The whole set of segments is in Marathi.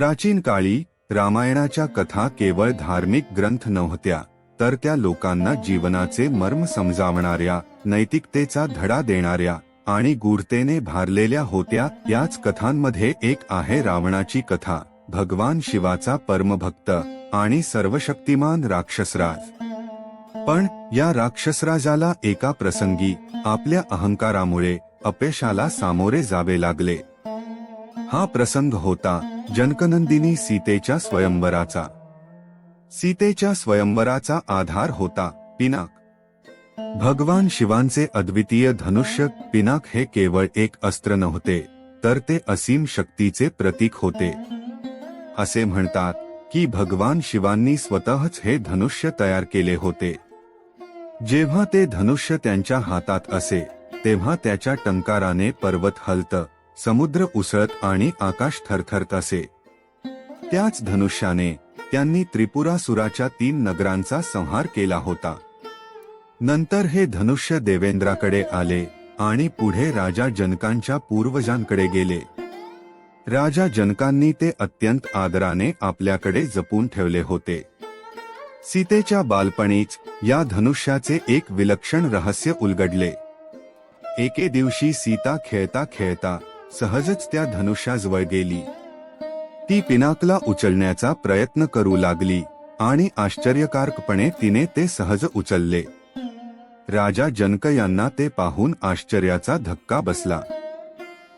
प्राचीन काळी रामायणाच्या कथा केवळ धार्मिक ग्रंथ नव्हत्या तर त्या लोकांना जीवनाचे मर्म समजावणाऱ्या नैतिकतेचा धडा देणाऱ्या आणि गूढतेने भारलेल्या होत्या याच कथांमध्ये एक आहे रावणाची कथा भगवान शिवाचा परमभक्त आणि सर्वशक्तिमान राक्षसराज. पण या राक्षसराजाला एका प्रसंगी आपल्या अहंकारामुळे अपयशाला सामोरे जावे लागले. हा प्रसंग होता जनकनंदिनी सीतेच्या स्वयंवराचा. सीतेच्या स्वयंवराचा आधार होता पिनाक. भगवान शिवांचे अद्वितीय धनुष्य पिनाक हे केवळ एक अस्त्र नव्हते तर ते असीम शक्तीचे प्रतीक होते. असे म्हणतात की भगवान शिवांनी स्वतःच हे धनुष्य तयार केले होते. जेव्हा ते धनुष्य त्यांच्या हातात असे तेव्हा त्याच्या टंकाराने पर्वत हलतं. समुद्र उसळत आणि आकाश थरथरत असे. त्याच धनुष्याने त्यांनी त्रिपुरासुराच्या तीन नगरांचा संहार केला होता. नंतर हे धनुष्य देवेंद्राकडे आले आणि पुढे राजा जनकांच्या पूर्वजांकडे गेले. राजा जनकांनी ते अत्यंत आदराने आपल्याकडे जपून ठेवले होते. सीतेच्या बालपणीच या धनुष्याचे एक विलक्षण रहस्य उलगडले. एके दिवशी सीता खेळता खेळता सहजच त्या धनुष्याजवळ गेली. ती पिनाकला उचलण्याचा प्रयत्न करू लागली आणि आश्चर्यकारकपणे तिने ते सहज उचलले. राजा जनक यांना ते पाहून आश्चर्याचा धक्का बसला.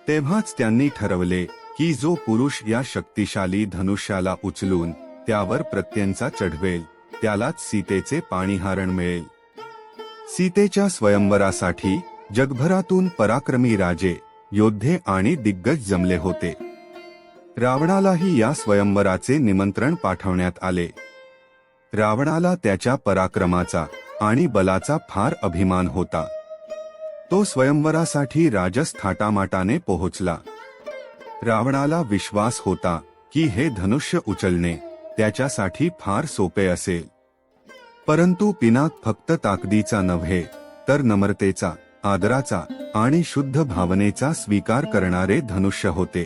तेव्हाच त्यांनी ठरवले की जो पुरुष या शक्तिशाली धनुष्याला उचलून त्यावर प्रत्यंचा चढवेल त्यालाच सीतेचे पाणीहारण मिळेल. सीतेच्या स्वयंवरासाठी जगभरातून पराक्रमी राजे योद्धे आणि दिग्गज जमले होते. रावणालाही या स्वयंवराचे निमंत्रण पाठवण्यात आले. रावणाला त्याच्या पराक्रमाचा आणि बलाचा फार अभिमान होता. तो स्वयंवरासाठी राजस थाटामाटाने पोहोचला. रावणाला विश्वास होता की हे धनुष्य उचलणे त्याच्यासाठी फार सोपे असेल. परंतु पिनाक फक्त ताकदीचा नव्हे तर नम्रतेचा आदराचा आणि शुद्ध भावनेचा स्वीकार करणारे धनुष्य होते.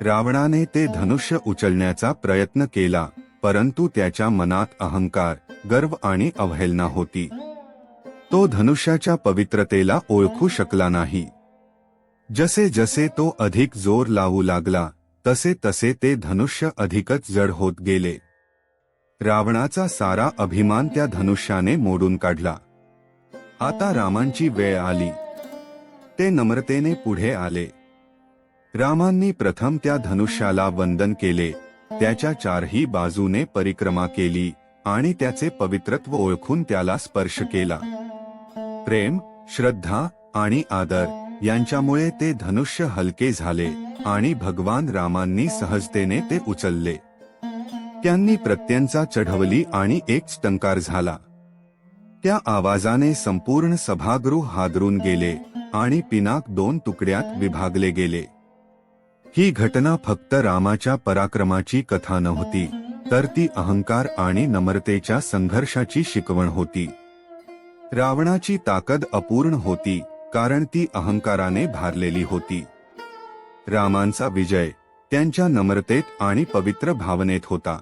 रावणाने ते धनुष्य उचलण्याचा प्रयत्न केला परंतु त्याच्या मनात अहंकार गर्व आणि अवहेलना होती. तो धनुष्याच्या पवित्रतेला ओळखू शकला नाही. जसे जसे तो अधिक जोर लावू लागला तसे तसे ते धनुष्य अधिकच जड होत गेले. रावणाचा सारा अभिमान त्या धनुष्याने मोडून काढला. आता रामांची वेळ आली. ते नम्रतेने पुढे आले. रामांनी प्रथम त्या धनुष्याला वंदन केले. त्याच्या चारही बाजूने परिक्रमा केली आणि त्याचे पवित्रत्व ओळखून त्याला स्पर्श केला. प्रेम श्रद्धा आणि आदर यांच्यामुळे ते धनुष्य हलके झाले आणि भगवान रामांनी सहजतेने ते उचलले. त्यांनी प्रत्यंचा चढवली आणि एक टंकार झाला. त्या आवाजाने संपूर्ण सभागृह हादरून गेले आणि पिनाक दोन तुकड्यात विभागले गेले. ही घटना फक्त रामाच्या पराक्रमाची कथा नव्हती तर ती अहंकार आणि नम्रतेच्या संघर्षाची शिकवण होती. रावणाची ताकद अपूर्ण होती कारण ती अहंकाराने भारलेली होती. रामांचा विजय त्यांच्या नम्रतेत आणि पवित्र भावनेत होता.